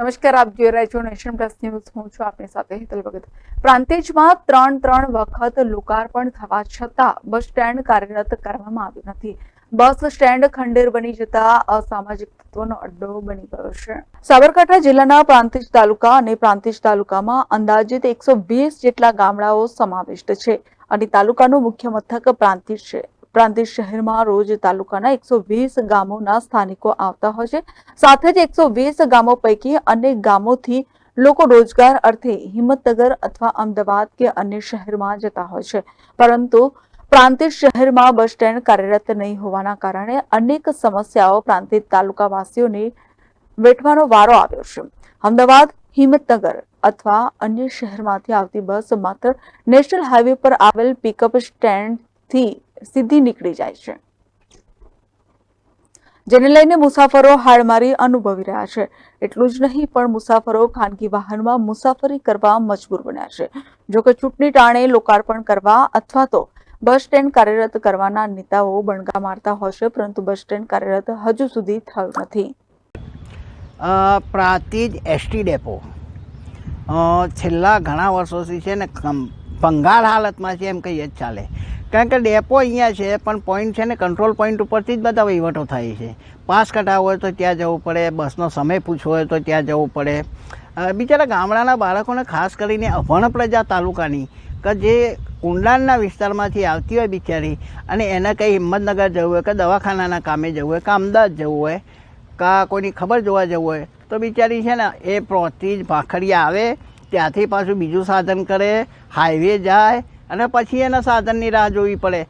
નમસ્કાર, આપ જોઈ રહ્યા છો નેશન પ્લસ ન્યૂઝ. હું છું આપની સાથે હેતલ ભગત. પ્રાંતિજમાં ત્રણ ત્રણ વખત લોકાર્પણ થવા છતાં બસ સ્ટેન્ડ કાર્યરત કરવામાં આવ્યું નથી. બસ સ્ટેન્ડ ખંડેર બની જતા અસામાજિક તત્વોનો અડ્ડો બની ગયો છે. સાબરકાંઠા જિલ્લાના પ્રાંતિજ તાલુકા અને પ્રાંતિજ તાલુકામાં અંદાજિત એકસો જેટલા ગામડાઓ સમાવિષ્ટ છે અને તાલુકાનું મુખ્ય મથક પ્રાંતિજ છે. પ્રાંતિજ શહેરમાં રોજ તાલુકાના એકસો વીસ ગામોના સ્થાનિકો આવતા હોય છે. સાથે જ એકસો વીસ ગામો પૈકી અનેક ગામોથી લોકો રોજગાર અર્થે હિંમતનગર અથવા અમદાવાદ કે અન્ય શહેરમાં જતા હોય છે. પરંતુ પ્રાંતિજ શહેરમાં બસ સ્ટેન્ડ કાર્યરત નહીં હોવાના કારણે અનેક સમસ્યાઓ પ્રાંતિજ તાલુકાવાસીઓને વેઠવાનો વારો આવ્યો છે. અમદાવાદ, હિંમતનગર અથવા અન્ય શહેરમાંથી આવતી બસ માત્ર નેશનલ હાઈવે પર આવેલ પિકઅપ સ્ટેન્ડથી સીધી નીકળી જાય છે. જેને લઈને મુસાફરો હાડમારી અનુભવી રહ્યા છે. એટલું જ નહીં, પણ મુસાફરો ખાનગી વાહનમાં મુસાફરી કરવા મજબૂર બન્યા છે. જોકે ચૂંટણી ટાણે લોકાર્પણ કરવા અથવા તો બસ સ્ટેન્ડ કાર્યરત કરવાના નેતાઓ બણગા મારતા હોય પરંતુ બસ સ્ટેન્ડ કાર્યરત હજુ સુધી થયું નથી. Prantij ST depot. છેલ્લા ઘણા વર્ષોથી છે ને ભંગાર હાલતમાં છે એમ કહીએ જ ચાલે. કારણ કે ડેપો અહીંયા છે, પણ પોઈન્ટ છે ને કંટ્રોલ પોઈન્ટ ઉપરથી જ બધા વહીવટો થાય છે. પાસ કઢાવવો હોય તો ત્યાં જવું પડે, બસનો સમય પૂછવો હોય તો ત્યાં જવું પડે. બિચારા ગામડાના બાળકોને ખાસ કરીને અભણ પ્રજા તાલુકાની, કે જે કુંડાળના વિસ્તારમાંથી આવતી હોય બિચારી, અને એને કંઈ હિંમતનગર જવું હોય કે દવાખાનાના કામે જવું હોય કે અમદાવાદ જવું હોય, કાં કોઈની ખબર જોવા જવું હોય તો બિચારી છે ને, એ પ્રોથી જ ભાખડીયા આવે, ત્યાંથી પાછું બીજું સાધન કરે હાઈવે જાય, અને પછી એના સાધનની રાહ જોવી પડે.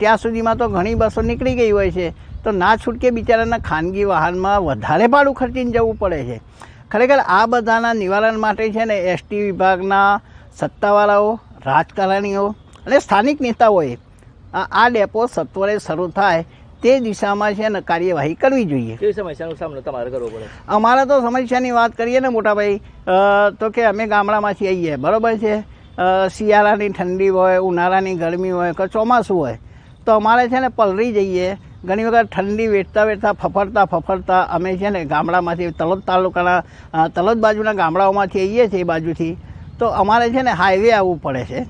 ત્યાં સુધીમાં તો ઘણી બસો નીકળી ગઈ હોય છે. તો ના છૂટકે બિચારાના ખાનગી વાહનમાં વધારે ભાડું ખર્ચીને જવું પડે છે. ખરેખર આ બધાના નિવારણ માટે છે ને એસટી વિભાગના સત્તાવાળાઓ, રાજકારણીઓ અને સ્થાનિક નેતાઓએ આ ડેપો સત્વરે શરૂ થાય તે દિશામાં છે ને કાર્યવાહી કરવી જોઈએ. કેવી સમસ્યાનો સામનો તમારે કરવો પડે? અમારે તો સમસ્યાની વાત કરીએ ને મોટાભાઈ તો કે અમે ગામડામાંથી આવીએ બરાબર છે? શિયાળાની ઠંડી હોય ઉનાળાની ગરમી હોય કે ચોમાસું હોય તો અમારે છે ને પલરી જઈએ. ઘણી વખત ઠંડી વેઠતા વેઠતા ફફડતા ફફડતા અમે છે ને ગામડામાંથી તલોદ તાલુકાના તલોદ બાજુના ગામડાઓમાંથી આવીએ છીએ એ બાજુથી. તો અમારે છે ને હાઈવે આવવું પડે છે.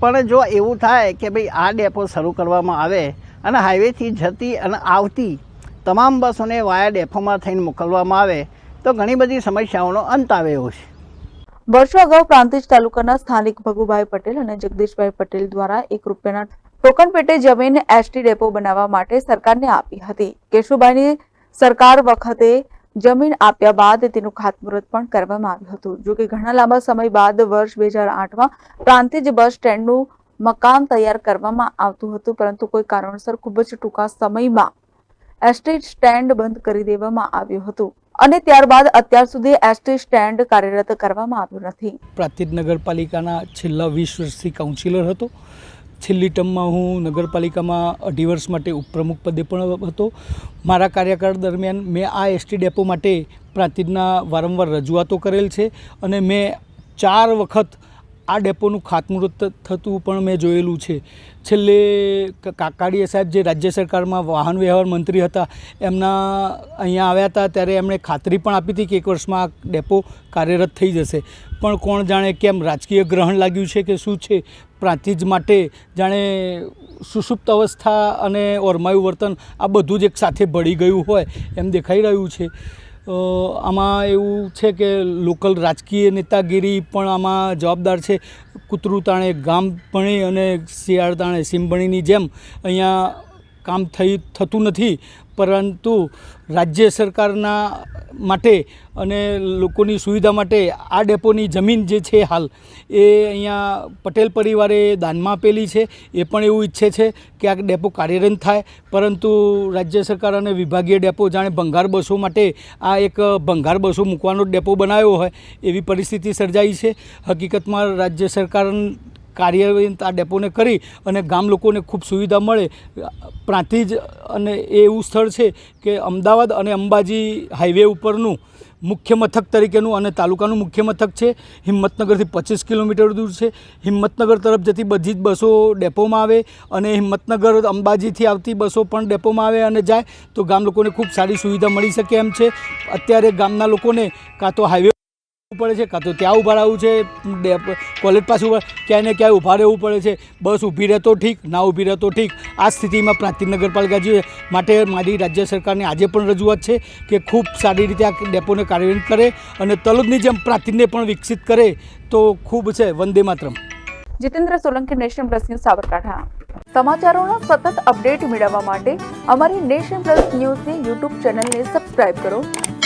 પણ જો એવું થાય કે ભાઈ આ ડેપો શરૂ કરવામાં આવે અને હાઈવેથી જતી અને આવતી તમામ બસોને વાયા ડેપોમાં થઈને મોકલવામાં આવે તો ઘણી બધી સમસ્યાઓનો અંત આવે એવો છે. વર્ષો અગાઉ પ્રાંતિજ તાલુકાના સ્થાનિક ભગુભાઈ પટેલ અને જગદીશભાઈ પટેલ દ્વારા એક રૂપિયાના ટોકન પેટે જમીન એસટી ડેપો બનાવવા માટે સરકારને આપી હતી. કેશુભાઈની સરકાર વખતે જમીન આપ્યા બાદ તેનું ખાતમુહૂર્ત પણ કરવામાં આવ્યું હતું. જોકે ઘણા લાંબા સમય બાદ વર્ષ બે હજાર આઠમાં પ્રાંતિજ બસ સ્ટેન્ડનું મકાન તૈયાર કરવામાં આવતું હતું, પરંતુ કોઈ કારણસર ખૂબ જ ટૂંકા સમયમાં એસટી સ્ટેન્ડ બંધ કરી દેવામાં આવ્યું હતું અને ત્યારબાદ અત્યાર સુધી એસટી સ્ટેન્ડ કાર્યરત કરવામાં આવ્યું નથી. પ્રાતિજ નગરપાલિકાના છેલ્લા વીસ વર્ષથી કાઉન્સિલર હતો. છેલ્લી ટર્મમાં હું નગરપાલિકામાં અઢી વર્ષ માટે ઉપપ્રમુખ પદે પણ હતો. મારા કાર્યકાળ દરમિયાન મેં આ એસટી ડેપો માટે પ્રાંતિજના વારંવાર રજૂઆતો કરેલ છે અને મેં ચાર વખત આ ડેપોનું ખાતમુહૂર્ત થતું પણ મેં જોયેલું છે. છેલ્લે કાકાડીયા સાહેબ જે રાજ્ય સરકારમાં વાહન વ્યવહાર મંત્રી હતા, એમના અહીંયા આવ્યા હતા, ત્યારે એમણે ખાતરી પણ આપી હતી કે એક વર્ષમાં આ ડેપો કાર્યરત થઈ જશે. પણ કોણ જાણે કેમ રાજકીય ગ્રહણ લાગ્યું છે કે શું છે? પ્રાંતિજ માટે જાણે સુષુપ્ત અવસ્થા અને ઓરમાયું વર્તન આ બધું જ એક સાથે ભળી ગયું હોય એમ દેખાઈ રહ્યું છે. આમાં એવું છે કે લોકલ રાજકીય નેતાગીરી પણ આમાં જવાબદાર છે. કૂતરું તાણે ગામ ભણી અને શિયાળ તાણે સિંભણીની જેમ અહીંયા કામ થઈ, થતું નથી. પરંતુ રાજ્ય સરકારના માટે અને લોકોની સુવિધા માટે આ ડેપોની જમીન જે છે હાલ, એ અહીંયા પટેલ પરિવારે દાનમાં આપેલી છે. એ પણ એવું ઈચ્છે છે કે આ ડેપો કાર્યરત થાય. પરંતુ રાજ્ય સરકાર અને વિભાગીય ડેપો જાણે ભંગાર બસો માટે આ એક ભંગાર બસો મૂકવાનો ડેપો બનાવ્યો હોય, એવી પરિસ્થિતિ સર્જાઈ છે. હકીકતમાં રાજ્ય સરકાર કાર્યવાહી આ ડેપોને કરી અને ગામ લોકોને ખૂબ સુવિધા મળે. પ્રાંતિજ અને એ એવું સ્થળ છે કે અમદાવાદ અને અંબાજી હાઈવે ઉપરનું મુખ્ય મથક તરીકેનું અને તાલુકાનું મુખ્ય મથક છે. હિંમતનગરથી પચીસ કિલોમીટર દૂર છે. હિંમતનગર તરફ જતી બધી જ બસો ડેપોમાં આવે અને હિંમતનગર અંબાજીથી આવતી બસો પણ ડેપોમાં આવે અને જાય તો ગામ લોકોને ખૂબ સારી સુવિધા મળી શકે એમ છે. અત્યારે ગામના લોકોને કાં તો હાઈવે પડે છે, કાં તો ત્યાં ઊભા રહેવું છે કોલેજ પાસે ઊભા ક્યાંય ને ક્યાંય ઊભા રહેવું પડે છે. બસ ઊભી રહે તો ઠીક, ના ઊભી રહે તો ઠીક. આ સ્થિતિમાં પ્રાંતિજ નગરપાલિકા જે માટે મારી રાજ્ય સરકારને આજે પણ રજૂઆત છે કે ખૂબ સારી રીતે આ ડેપોને કાર્યાન્વિત કરે અને તલોદની જેમ પ્રાંતિજને પણ વિકસિત કરે, તો ખૂબ છે. વંદે માતરમ. Jitendra Solanki, nation plus news, Sabarkantha. સમાચારોના સતત અપડેટ મેળવવા માટે અમારી નેશન પ્લસ ન્યૂઝની યુટ્યુબ ચેનલને સબસ્ક્રાઇબ કરો.